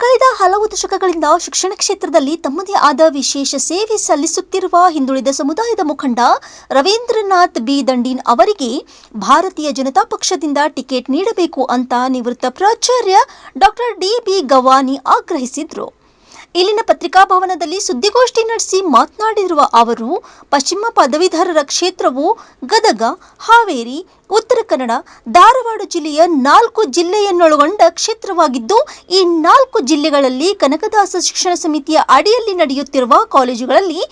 ಕಳೆದ ಹಲವು ದಶಕಗಳಿಂದ ಶಿಕ್ಷಣ ಕ್ಷೇತ್ರದಲ್ಲಿ ತಮ್ಮದೇ ಆದ ವಿಶೇಷ ಸೇವೆ ಸಲ್ಲಿಸುತ್ತಿರುವ ಹಿಂದುಳಿದ ಸಮುದಾಯದ ಮುಖಂಡ ರವೀಂದ್ರನಾಥ್ ಬಿ. ದಂಡೀನ್ ಅವರಿಗೆ ಭಾರತೀಯ ಜನತಾ ಪಕ್ಷದಿಂದ ಟಿಕೆಟ್ ನೀಡಬೇಕು ಅಂತ ನಿವೃತ್ತ ಪ್ರಾಚಾರ್ಯ ಡಾಕ್ಟರ್ ಡಿ. ಬಿ. ಗವಾನಿ ಆಗ್ರಹಿಸಿದ್ರು. ಇಲ್ಲಿನ ಪತ್ರಿಕಾಭವನದಲ್ಲಿ ಸುದ್ದಿಗೋಷ್ಠಿ ನಡೆಸಿ ಮಾತನಾಡಿರುವ ಅವರು, ಪಶ್ಚಿಮ ಪದವೀಧರರ ಕ್ಷೇತ್ರವು ಗದಗ, ಹಾವೇರಿ, ಉತ್ತರ ಕನ್ನಡ, ಧಾರವಾಡ ಜಿಲ್ಲೆಯ ನಾಲ್ಕು ಜಿಲ್ಲೆಯನ್ನೊಳಗೊಂಡ ಕ್ಷೇತ್ರವಾಗಿದ್ದು, ಈ ನಾಲ್ಕು ಜಿಲ್ಲೆಗಳಲ್ಲಿ ಕನಕದಾಸ ಶಿಕ್ಷಣ ಸಮಿತಿಯ ಅಡಿಯಲ್ಲಿ ನಡೆಯುತ್ತಿರುವ ಕಾಲೇಜುಗಳಲ್ಲಿ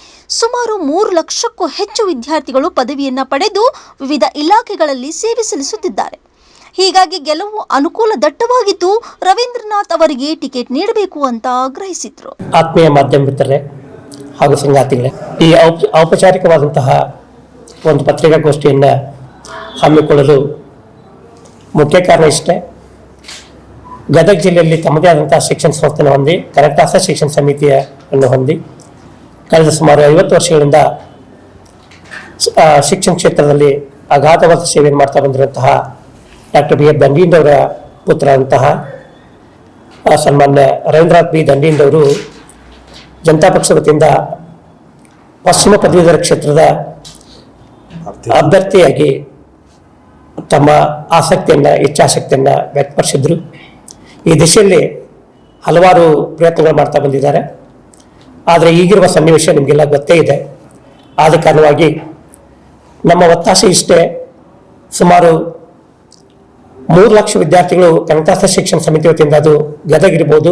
ಸುಮಾರು ಮೂರು ಲಕ್ಷಕ್ಕೂ ಹೆಚ್ಚು ವಿದ್ಯಾರ್ಥಿಗಳು ಪದವಿಯನ್ನು ಪಡೆದು ವಿವಿಧ ಇಲಾಖೆಗಳಲ್ಲಿ ಸೇವೆ ಸಲ್ಲಿಸುತ್ತಿದ್ದಾರೆ. ಹೀಗಾಗಿ ಗೆಲುವು ಅನುಕೂಲ ದಟ್ಟವಾಗಿದ್ದು ರವೀಂದ್ರನಾಥ್ ಅವರಿಗೆ ಟಿಕೆಟ್ ನೀಡಬೇಕು ಅಂತ ಆಗ್ರಹಿಸಿದ್ರು. ಆತ್ಮೀಯ ಮಾಧ್ಯಮ ಹಾಗೂ ಸಂಗಾತಿಗಳೇ, ಈ ಔಪ, ಔಪಚಾರಿಕವಾದಂತಹ ಒಂದು ಪತ್ರಿಕಾಗೋಷ್ಠಿಯನ್ನು ಹಮ್ಮಿಕೊಳ್ಳಲು ಮುಖ್ಯ ಕಾರಣ ಇಷ್ಟೇ. ಗದಗ ಜಿಲ್ಲೆಯಲ್ಲಿ ತಮ್ಮದೇ ಆದಂತಹ ಶಿಕ್ಷಣ ಸಂಸ್ಥೆಯನ್ನು ಹೊಂದಿ, ಕನಕದಾಸ ಶಿಕ್ಷಣ ಸಮಿತಿಯನ್ನು ಹೊಂದಿ, ಕಳೆದ ಸುಮಾರು ಐವತ್ತು ವರ್ಷಗಳಿಂದ ಶಿಕ್ಷಣ ಕ್ಷೇತ್ರದಲ್ಲಿ ಅಗಾಧವಾದ ಸೇವೆಯನ್ನು ಮಾಡ್ತಾ ಬಂದಿರುವಂತಹ ಡಾಕ್ಟರ್ ಬಿ ಎಫ್ ದಂಡೀಂದವರ ಪುತ್ರ ಅಂತಹ ಸನ್ಮಾನ್ಯ ರವೀಂದ್ರನಾಥ್ ಬಿ ದಂಡೀಂದವರು ಜನತಾ ಪಕ್ಷ ವತಿಯಿಂದ ಪಶ್ಚಿಮ ಪದವೀಧರ ಕ್ಷೇತ್ರದ ಅಭ್ಯರ್ಥಿಯಾಗಿ ತಮ್ಮ ಆಸಕ್ತಿಯನ್ನು ಇಚ್ಛಾಸಕ್ತಿಯನ್ನು ವ್ಯಕ್ತಪಡಿಸಿದ್ರು ಈ ದಿಶೆಯಲ್ಲಿ ಹಲವಾರು ಪ್ರಯತ್ನಗಳು ಮಾಡ್ತಾ ಬಂದಿದ್ದಾರೆ. ಆದರೆ ಈಗಿರುವ ಸನ್ನಿವೇಶ ನಿಮಗೆಲ್ಲ ಗೊತ್ತೇ ಇದೆ. ಆದ ಕಾರಣವಾಗಿ ನಮ್ಮ ಒತ್ತಾಸೆ ಇಷ್ಟೇ. ಸುಮಾರು ಮೂರು ಲಕ್ಷ ವಿದ್ಯಾರ್ಥಿಗಳು ಕನಕದಾಸ ಶಿಕ್ಷಣ ಸಮಿತಿ ವತಿಯಿಂದ ಅದು ಗದಗ ಇರ್ಬೋದು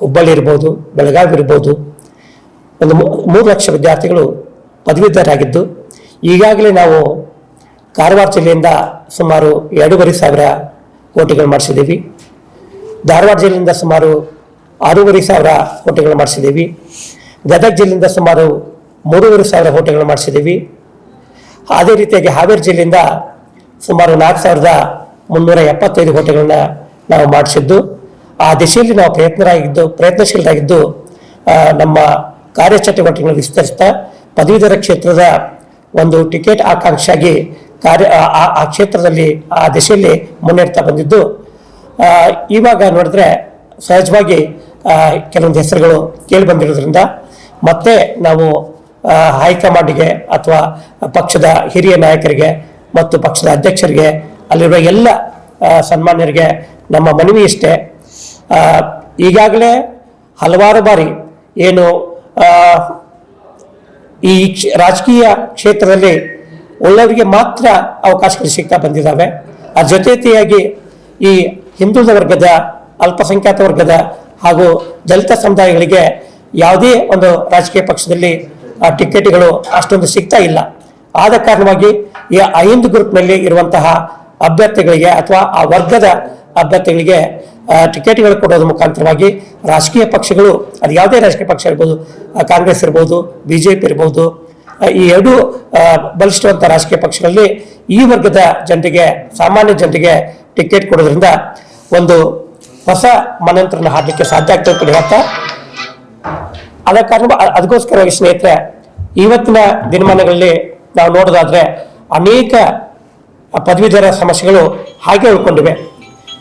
ಹುಬ್ಬಳ್ಳಿ ಇರ್ಬೋದು ಬೆಳಗಾವಿ ಇರ್ಬೋದು ಒಂದು ಮೂರು ಲಕ್ಷ ವಿದ್ಯಾರ್ಥಿಗಳು ಪದವೀಧರಾಗಿದ್ದು, ಈಗಾಗಲೇ ನಾವು ಕಾರವಾರ ಜಿಲ್ಲೆಯಿಂದ ಸುಮಾರು ಎರಡೂವರೆ ಸಾವಿರ ಕೋಟಿಗಳು ಮಾಡಿಸಿದ್ದೀವಿ. ಧಾರವಾಡ ಜಿಲ್ಲೆಯಿಂದ ಸುಮಾರು ಆರೂವರೆ ಸಾವಿರ ಕೋಟಿಗಳು ಮಾಡಿಸಿದ್ದೀವಿ. ಗದಗ ಜಿಲ್ಲೆಯಿಂದ ಸುಮಾರು ಮೂರುವರೆ ಸಾವಿರ ಕೋಟಿಗಳು ಮಾಡಿಸಿದ್ದೀವಿ. ಅದೇ ರೀತಿಯಾಗಿ ಹಾವೇರಿ ಜಿಲ್ಲೆಯಿಂದ ಸುಮಾರು ನಾಲ್ಕು ಸಾವಿರದ ಮುನ್ನೂರ ಎಪ್ಪತ್ತೈದು ಕೋಟಿಗಳನ್ನ ನಾವು ಮಾಡಿಸಿದ್ದು, ಆ ದಿಶೆಯಲ್ಲಿ ನಾವು ಪ್ರಯತ್ನರಾಗಿದ್ದು, ಪ್ರಯತ್ನಶೀಲರಾಗಿದ್ದು ನಮ್ಮ ಕಾರ್ಯಚಟುವಟಿಕೆಗಳನ್ನು ವಿಸ್ತರಿಸ್ತಾ ಪದವೀಧರ ಕ್ಷೇತ್ರದ ಒಂದು ಟಿಕೆಟ್ ಆಕಾಂಕ್ಷಿಯಾಗಿ ಕಾರ್ಯ, ಆ- ಕ್ಷೇತ್ರದಲ್ಲಿ ಆ ದಿಶೆಯಲ್ಲಿ ಮುನ್ನಡೆತಾ ಬಂದಿದ್ದು ಇವಾಗ ನೋಡಿದ್ರೆ ಸಹಜವಾಗಿ ಕೆಲವೊಂದು ಹೆಸರುಗಳು ಕೇಳಿ ಬಂದಿರೋದ್ರಿಂದ ಮತ್ತೆ ನಾವು ಹೈಕಮಾಂಡ್ಗೆ ಅಥವಾ ಪಕ್ಷದ ಹಿರಿಯ ನಾಯಕರಿಗೆ ಮತ್ತು ಪಕ್ಷದ ಅಧ್ಯಕ್ಷರಿಗೆ ಅಲ್ಲಿರುವ ಎಲ್ಲ ಸನ್ಮಾನ್ಯರಿಗೆ ನಮ್ಮ ಮನವಿ ಇಷ್ಟೇ. ಈಗಾಗಲೇ ಹಲವಾರು ಬಾರಿ ಏನು ಈ ರಾಜಕೀಯ ಕ್ಷೇತ್ರದಲ್ಲಿ ಒಳ್ಳೆಯವರಿಗೆ ಮಾತ್ರ ಅವಕಾಶಗಳು ಸಿಗ್ತಾ ಬಂದಿದ್ದಾವೆ. ಆ ಜೊತೆ ಜೊತೆಯಾಗಿ ಈ ಹಿಂದುಳಿದ ವರ್ಗದ, ಅಲ್ಪಸಂಖ್ಯಾತ ವರ್ಗದ ಹಾಗೂ ದಲಿತ ಸಮುದಾಯಗಳಿಗೆ ಯಾವುದೇ ಒಂದು ರಾಜಕೀಯ ಪಕ್ಷದಲ್ಲಿ ಟಿಕೆಟ್ಗಳು ಅಷ್ಟೊಂದು ಸಿಗ್ತಾ ಇಲ್ಲ. ಆದ ಕಾರಣವಾಗಿ ಈ ಐದು ಗ್ರೂಪ್ನಲ್ಲಿ ಇರುವಂತಹ ಅಭ್ಯರ್ಥಿಗಳಿಗೆ ಅಥವಾ ಆ ವರ್ಗದ ಅಭ್ಯರ್ಥಿಗಳಿಗೆ ಟಿಕೆಟ್ಗಳು ಕೊಡೋದ್ರ ಮುಖಾಂತರವಾಗಿ ರಾಜಕೀಯ ಪಕ್ಷಗಳು, ಅದು ಯಾವುದೇ ರಾಜಕೀಯ ಪಕ್ಷ ಇರ್ಬೋದು ಕಾಂಗ್ರೆಸ್ ಇರ್ಬೋದು ಬಿ ಜೆ ಪಿ ಇರ್ಬೋದು ಈ ಎರಡು ಬಲಿಷ್ಠವಂಥ ರಾಜಕೀಯ ಪಕ್ಷಗಳಲ್ಲಿ ಈ ವರ್ಗದ ಜನರಿಗೆ, ಸಾಮಾನ್ಯ ಜನರಿಗೆ ಟಿಕೆಟ್ ಕೊಡೋದ್ರಿಂದ ಒಂದು ಹೊಸ ಮನಂತ್ರನ ಹಾಡಲಿಕ್ಕೆ ಸಾಧ್ಯ ಆಗ್ತದೆ ಅಂತ ಹೇಳ್ತಾ. ಅದ ಕಾರಣ ಅದಕ್ಕೋಸ್ಕರವಾಗಿ ಸ್ನೇಹಿತರೆ, ಇವತ್ತಿನ ದಿನಮಾನಗಳಲ್ಲಿ ನಾವು ನೋಡೋದಾದ್ರೆ ಅನೇಕ ಪದವೀಧರ ಸಮಸ್ಯೆಗಳು ಹಾಗೆ ಉಳ್ಕೊಂಡಿವೆ.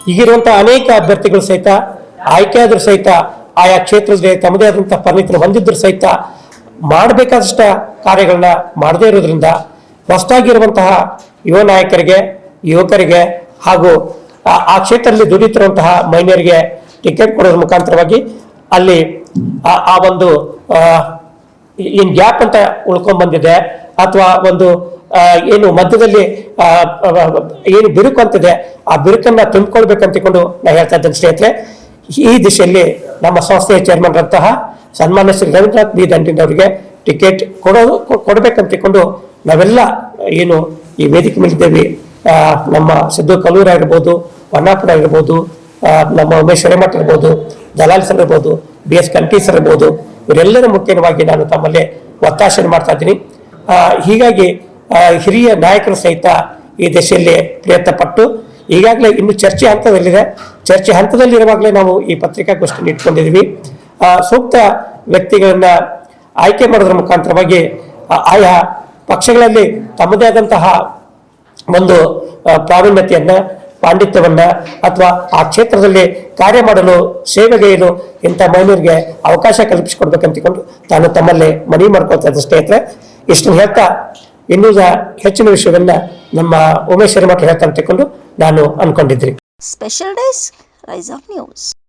ಈಗಿರುವಂತಹ ಅನೇಕ ಅಭ್ಯರ್ಥಿಗಳು ಸಹಿತ ಆಯ್ಕೆಯಾದರೂ ಸಹಿತ ಆಯಾ ಕ್ಷೇತ್ರದಲ್ಲಿ ತಮ್ಮದೇ ಆದಂತಹ ಪರಿಣಿತರು ಹೊಂದಿದ್ರು ಸಹಿತ ಮಾಡಬೇಕಾದಷ್ಟ ಕಾರ್ಯಗಳನ್ನ ಮಾಡದೇ ಇರೋದ್ರಿಂದ ಹೊಸದಾಗಿರುವಂತಹ ಯುವ ನಾಯಕರಿಗೆ ಯುವಕರಿಗೆ ಹಾಗೂ ಆ- ಆ ಕ್ಷೇತ್ರದಲ್ಲಿ ದುಡಿತಿರುವಂತಹ ಮಹಿಳೆಯರಿಗೆ ಟಿಕೆಟ್ ಕೊಡೋದ್ರ ಮುಖಾಂತರವಾಗಿ ಅಲ್ಲಿ ಆ- ಆ ಒಂದು ಆ, ಏನ್ ಗ್ಯಾಪ್ ಅಂತ ಉಳ್ಕೊಂಡ್ ಬಂದಿದೆ. ಅಥವಾ ಒಂದು ಆ, ಏನು ಮಧ್ಯದಲ್ಲಿ ಏನು ಬಿರುಕು ಅಂತಿದೆ, ಆ ಬಿರುಕನ್ನ ತುಂಬಿಕೊಳ್ಬೇಕಂತ ನಾನು ನಾ ಹೇಳ್ತಾ ಇದ್ದೇನೆ ಸ್ನೇಹಿತರೆ. ಈ ದಿಶೆಯಲ್ಲಿ ನಮ್ಮ ಸಂಸ್ಥೆಯ ಚೇರ್ಮನ್ ರಂತಹ ಸನ್ಮಾನ್ಯ ಶ್ರೀ ರವೀಂದ್ರನಾಥ್ ಬಿ ದಂಡಿನ್ ಅವರಿಗೆ ಟಿಕೆಟ್ ಕೊಡೋದು ಕೊ- ಕೊಡ್ಬೇಕಂತ ತಿಳ್ಕೊಂಡು ನಾವೆಲ್ಲ ಏನು ಈ ವೇದಿಕೆ ಮೇಲಿದ್ದೇವೆ. ನಮ್ಮ ಸಿದ್ದು ಕಲೂರ್ ಆಗಿರ್ಬೋದು, ಹೊನ್ನಾಪುರ ಆಗಿರ್ಬೋದು ನಮ್ಮ ಉಮೇಶ್ ಹಿರೇಮಠ ಇರ್ಬೋದು, ದಲಾಲ್ ಸರ್ ಇರ್ಬೋದು, ಬಿ ಎಸ್ ಕಂಟಿ ಸರ್ ಇರ್ಬೋದು, ಇವರೆಲ್ಲರ ಮುಖ್ಯವಾಗಿ ನಾನು ತಮ್ಮಲ್ಲಿ ಒತ್ತಾಸನೆ ಮಾಡ್ತಾ ಇದ್ದೀನಿ. ಹೀಗಾಗಿ ಹಿರಿಯ ನಾಯಕರು ಸಹಿತ ಈ ದಿಶೆಯಲ್ಲಿ ಪ್ರಯತ್ನ ಪಟ್ಟು ಈಗಾಗಲೇ ಇನ್ನು ಚರ್ಚೆ ಹಂತದಲ್ಲಿದೆ. ಚರ್ಚೆ ಹಂತದಲ್ಲಿರುವಾಗಲೇ ನಾವು ಈ ಪತ್ರಿಕಾಗೋಷ್ಠಿಯನ್ನು ಇಟ್ಕೊಂಡಿದ್ದೀವಿ. ಸೂಕ್ತ ವ್ಯಕ್ತಿಗಳನ್ನ ಆಯ್ಕೆ ಮಾಡೋದ್ರ ಮುಖಾಂತರವಾಗಿ ಆಯಾ ಪಕ್ಷಗಳಲ್ಲಿ ತಮ್ಮದೇ ಆದಂತಹ ಒಂದು ಪ್ರಾವೀಣ್ಯತೆಯನ್ನ, ಪಾಂಡಿತ್ಯವನ್ನ ಅಥವಾ ಆ ಕ್ಷೇತ್ರದಲ್ಲಿ ಕಾರ್ಯ ಮಾಡಲು ಸೇವೆಗೈಯಲು ಇಂಥ ಮಹಿಳೆಯರಿಗೆ ಅವಕಾಶ ಕಲ್ಪಿಸಿಕೊಡ್ಬೇಕಂತಿಕೊಂಡು ತಾನು ತಮ್ಮಲ್ಲಿ ಮನವಿ ಮಾಡ್ಕೊಳ್ತಾ ಇದ್ದ ಸ್ನೇಹಿತರೆ, ಇಷ್ಟನ್ನು ಹೇಳ್ತಾ ಇನ್ನೂ ಹೆಚ್ಚಿನ ವಿಷಯವನ್ನ ನಮ್ಮ ಉಮೇಶ್ ಶರ್ಮಠ ಹೇಳ್ತಾ ನಾನು ಅನ್ಕೊಂಡಿದ್ದೀನಿ special days rise of news